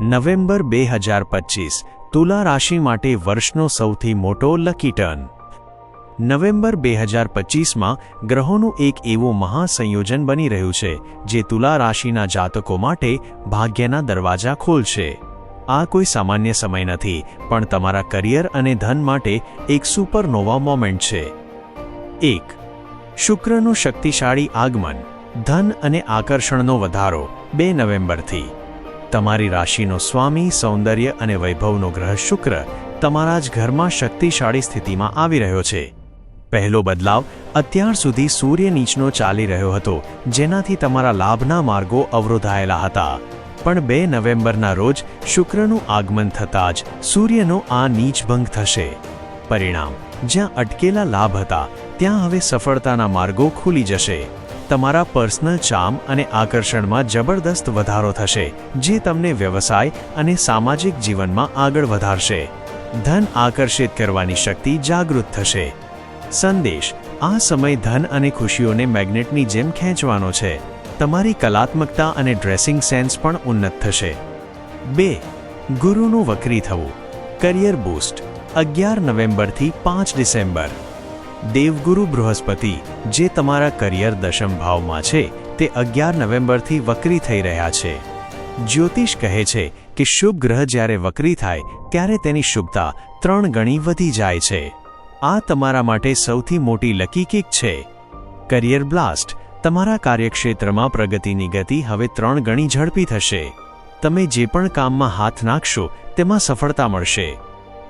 November બે હજાર પચીસ, તુલા રાશિ માટે વર્ષનો સૌથી મોટો લકી ટર્ન. નવેમ્બર બે હજાર પચીસમાં ગ્રહોનું એક એવું મહાસંયોજન બની રહ્યું છે, જે તુલા રાશિના જાતકો માટે ભાગ્યના દરવાજા ખોલશે. આ કોઈ સામાન્ય સમય નથી, પણ તમારા કરિયર અને ધન માટે એક સુપરનોવા મોમેન્ટ છે. એક, શુક્રનું શક્તિશાળી આગમન. ધન અને આકર્ષણનો વધારો, બે નવેમ્બરથી. તમારી રાશિનો સ્વામી, સૌંદર્ય અને વૈભવનો ગ્રહ શુક્ર તમારા જ ઘરમાં શક્તિશાળી સ્થિતિમાં આવી રહ્યો છે. પહેલો બદલાવ અત્યાર સુધી સૂર્ય નીચનો ચાલી રહ્યો હતો, જેનાથી તમારા લાભના માર્ગો અવરોધાયેલા હતા. પણ બે નવેમ્બરના રોજ શુક્રનું આગમન થતાં જ સૂર્યનો આ નીચભંગ થશે. પરિણામ, જ્યાં અટકેલા લાભ હતા, ત્યાં હવે સફળતાના માર્ગો ખુલી જશે. તમારા પર્સનલ ચામ અને આકર્ષણમાં જબરદસ્ત વધારો થશે, જે તમને વ્યવસાય અને સામાજિક જીવનમાં આગળ વધારશે. ધન આકર્ષિત કરવાની શક્તિ જાગૃત થશે. સંદેશ, આ સમય ધન અને ખુશીઓને મેગ્નેટની જેમ ખેંચવાનો છે. તમારી કલાત્મકતા અને ડ્રેસિંગ સેન્સ પણ ઉન્નત થશે. બે, ગુરુનું વક્રી થવું. કરિયર બૂસ્ટ, અગિયાર નવેમ્બરથી પાંચ ડિસેમ્બર. દેવગુરુ બૃહસ્પતિ, જે તમારા કરિયર દશમ ભાવમાં છે, તે અગિયાર નવેમ્બરથી વક્રી થઈ રહ્યા છે. જ્યોતિષ કહે છે કે શુભ ગ્રહ જ્યારે વક્રી થાય, ત્યારે તેની શુભતા ત્રણ ગણી વધી જાય છે. આ તમારા માટે સૌથી મોટી લકી કિક છે. કરિયર બ્લાસ્ટ તમારા કાર્યક્ષેત્રમાં પ્રગતિની ગતિ હવે ત્રણ ગણી ઝડપી થશે. તમે જે પણ કામમાં હાથ નાખશો, તેમાં સફળતા મળશે.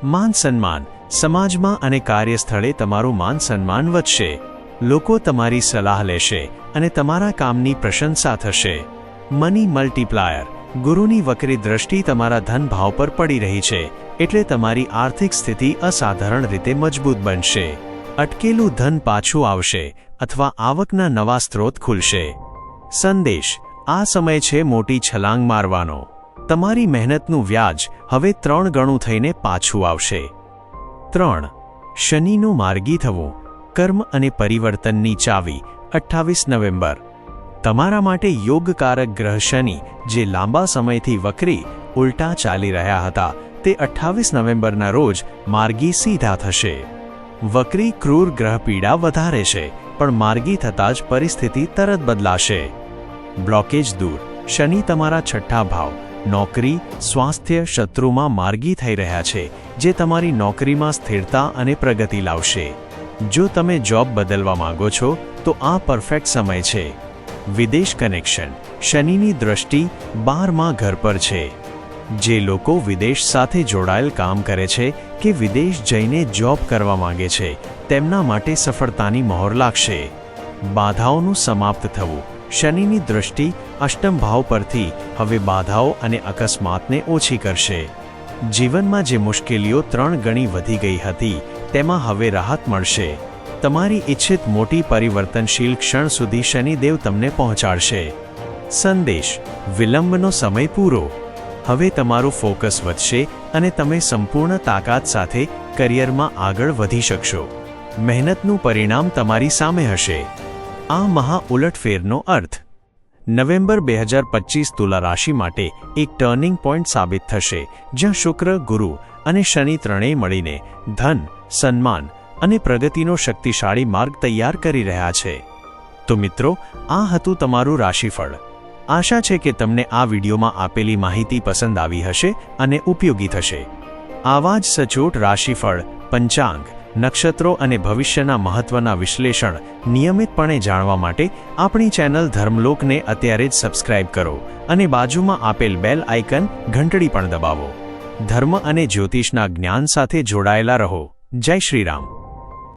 માન સન્માન સમાજમાં અને કાર્યસ્થળે તમારું માન સન્માન વધશે. લોકો તમારી સલાહ લેશે અને તમારા કામની પ્રશંસા થશે. મની મલ્ટીપ્લાયર, ગુરુની વક્રી દ્રષ્ટિ તમારા ધન ભાવ પર પડી રહી છે, એટલે તમારી આર્થિક સ્થિતિ અસાધારણ રીતે મજબૂત બનશે. અટકેલું ધન પાછું આવશે અથવા આવકના નવા સ્ત્રોત ખુલશે. સંદેશ, આ સમય છે મોટી છલાંગ મારવાનો. તમારી મહેનતનું વ્યાજ હવે ત્રણ ગણું થઈને પાછું આવશે. ત્રણ. શનિનું માર્ગી થવું. કર્મ અને પરિવર્તનની ચાવી, અઠ્ઠાવીસ નવેમ્બર. તમારા માટે યોગકારક ગ્રહ શનિ, જે લાંબા સમયથી વકરી, ઉલટા ચાલી રહ્યા હતા. તે અઠ્ઠાવીસ નવેમ્બરના રોજ માર્ગી સીધા થશે. વક્રી ક્રૂર ગ્રહ પીડા વધારે છે, પણ માર્ગી થતાં જ પરિસ્થિતિ તરત બદલાશે. બ્લોકેજ દૂર. શનિ તમારા છઠ્ઠા ભાવ. નોકરી, સ્વાસ્થ્ય શત્રુમાં માર્ગી થઈ રહ્યા છે, જે તમારી નોકરીમાં સ્થિરતા અને પ્રગતિ લાવશે. જો તમે જોબ બદલવા માંગો છો, તો આ પરફેક્ટ સમય છે. વિદેશ કનેક્શન. શનિની દ્રષ્ટિ બારમાં ઘર પર છે. જે લોકો વિદેશ સાથે જોડાયેલ કામ કરે છે કે વિદેશ જઈને જોબ કરવા માંગે છે, તેમના માટે સફળતાની મહોર લાગશે. બાધાઓનું સમાપ્ત થવું. શનિની દૃષ્ટિ અષ્ટમ ભાવ પરથી હવે બાધાઓ અને અકસ્માતને ઓછી કરશે. જીવનમાં જે મુશ્કેલીઓ ત્રણ ગણી વધી ગઈ હતી, તેમાં હવે રાહત મળશે. તમારી ઇચ્છિત મોટી પરિવર્તનશીલ ક્ષણ સુધી શનિદેવ તમને પહોંચાડશે. સંદેશ, વિલંબનો સમય પૂરો. હવે તમારું ફોકસ વધશે અને તમે સંપૂર્ણ તાકાત સાથે કરિયરમાં આગળ વધી શકશો. મહેનતનું પરિણામ તમારી સામે હશે. આ મહા ઉલટફેરનો અર્થ. નવેમ્બર બે હજાર પચીસ તુલા રાશિ માટે એક ટર્નિંગ પોઈન્ટ સાબિત થશે, જ્યાં શુક્ર, ગુરુ અને શનિ ત્રણેય મળીને ધન, સન્માન અને પ્રગતિનો શક્તિશાળી માર્ગ તૈયાર કરી રહ્યા છે. તો મિત્રો, આ હતું તમારું રાશિફળ. આશા છે કે તમને આ વિડીયોમાં આપેલી માહિતી પસંદ આવી હશે અને ઉપયોગી થશે. આવા જ સચોટ રાશિફળ, પંચાંગ નક્ષત્રો અને ભવિષ્યના મહત્વના વિશ્લેષણ નિયમિતપણે જાણવા માટે આપણી ચેનલ ધર્મલોકને અત્યારે જ સબસ્ક્રાઇબ કરો અને બાજુમાં આપેલ બેલ આઇકન ઘંટડી પણ દબાવો. ધર્મ અને જ્યોતિષના જ્ઞાન સાથે જોડાયેલા રહો. જય શ્રીરામ